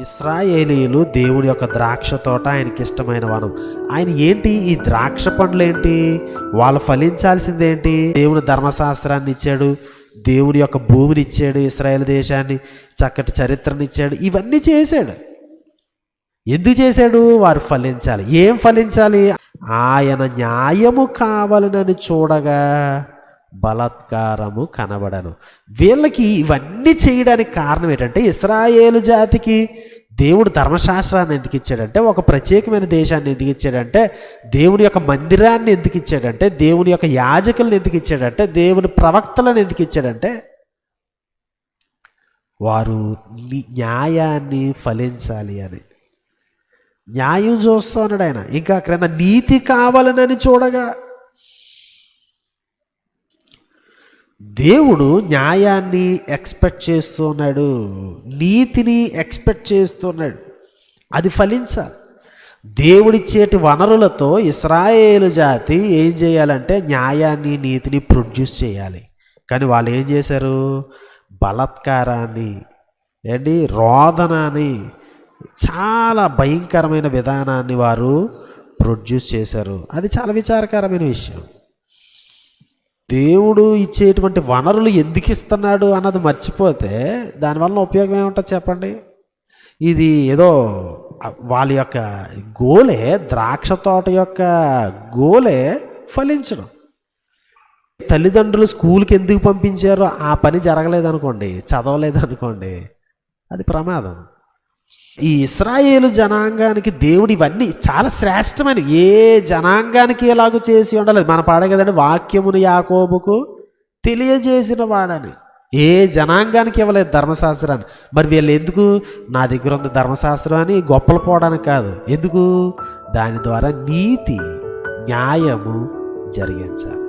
ఇస్రాయేలీలు దేవుని యొక్క ద్రాక్ష తోట ఆయనకి ఇష్టమైన వనం ఆయన ఏంటి? ఈ ద్రాక్ష పండ్లు ఏంటి? వాళ్ళు ఫలించాల్సిందేంటి దేవుడు దేవుని ధర్మశాస్త్రాన్ని ఇచ్చాడు దేవుని యొక్క భూమిని ఇచ్చాడు ఇస్రాయేల్ దేశాన్ని చక్కటి చరిత్రని ఇచ్చాడు ఇవన్నీ చేశాడు. ఎందుకు చేశాడు? వారు ఫలించాలి. ఏం ఫలించాలి? ఆయన న్యాయము కావాలనని చూడగా బలాత్కారము కనబడను. వీళ్ళకి ఇవన్నీ చేయడానికి కారణం ఏంటంటే ఇస్రాయేలు జాతికి దేవుడు ధర్మశాస్త్రాన్ని ఎందుకు ఇచ్చాడంటే ఒక ప్రత్యేకమైన దేశాన్ని ఎందుకు ఇచ్చాడంటే దేవుని యొక్క మందిరాన్ని ఎందుకు ఇచ్చాడంటే దేవుని యొక్క యాజకులను ఎందుకు ఇచ్చాడంటే దేవుని ప్రవక్తలను ఎందుకు ఇచ్చాడంటే వారు న్యాయాన్ని ఫలించాలి అని. న్యాయం చూస్తూ ఉన్నాడు ఆయన. ఇంకా క్రింద నీతి కావాలనని చూడగా దేవుడు న్యాయాన్ని ఎక్స్పెక్ట్ చేస్తున్నాడు నీతిని ఎక్స్పెక్ట్ చేస్తున్నాడు. అది ఫలించాలి. దేవుడిచ్చేటి వనరులతో ఇస్రాయేలు జాతి ఏం చేయాలంటే న్యాయాన్ని నీతిని ప్రొడ్యూస్ చేయాలి. కానీ వాళ్ళు ఏం చేశారు? బలాత్కారాన్ని ఏంటి? రోదనాన్ని చాలా భయంకరమైన విధానాన్ని వారు ప్రొడ్యూస్ చేశారు. అది చాలా విచారకరమైన విషయం. దేవుడు ఇచ్చేటువంటి వనరులు ఎందుకు ఇస్తున్నాడు అన్నది మర్చిపోతే దానివల్ల ఉపయోగం ఏముంటుంది చెప్పండి? ఇది ఏదో వాళ్ళ యొక్క గోలే ద్రాక్ష తోట యొక్క గోలే ఫలించడం. తల్లిదండ్రులు స్కూల్కి ఎందుకు పంపించారో ఆ పని జరగలేదనుకోండి చదవలేదనుకోండి అది ప్రమాదం. ఈ ఇస్రాయేలు జనాంగానికి దేవుడు ఇవన్నీ చాలా శ్రేష్టమైన ఏ జనాంగానికి ఎలాగో చేసి ఉండలేదు. మన పాడే కదండి వాక్యమును యాకోబుకు తెలియజేసిన వాడని. ఏ జనాంగానికి ఇవ్వలేదు ధర్మశాస్త్రాన్ని. మరి వీళ్ళు ఎందుకు నా దగ్గర ఉంది ధర్మశాస్త్రం అని గొప్పలు పోవడానికి కాదు. ఎందుకు? దాని ద్వారా నీతి న్యాయము జరిగించాలి.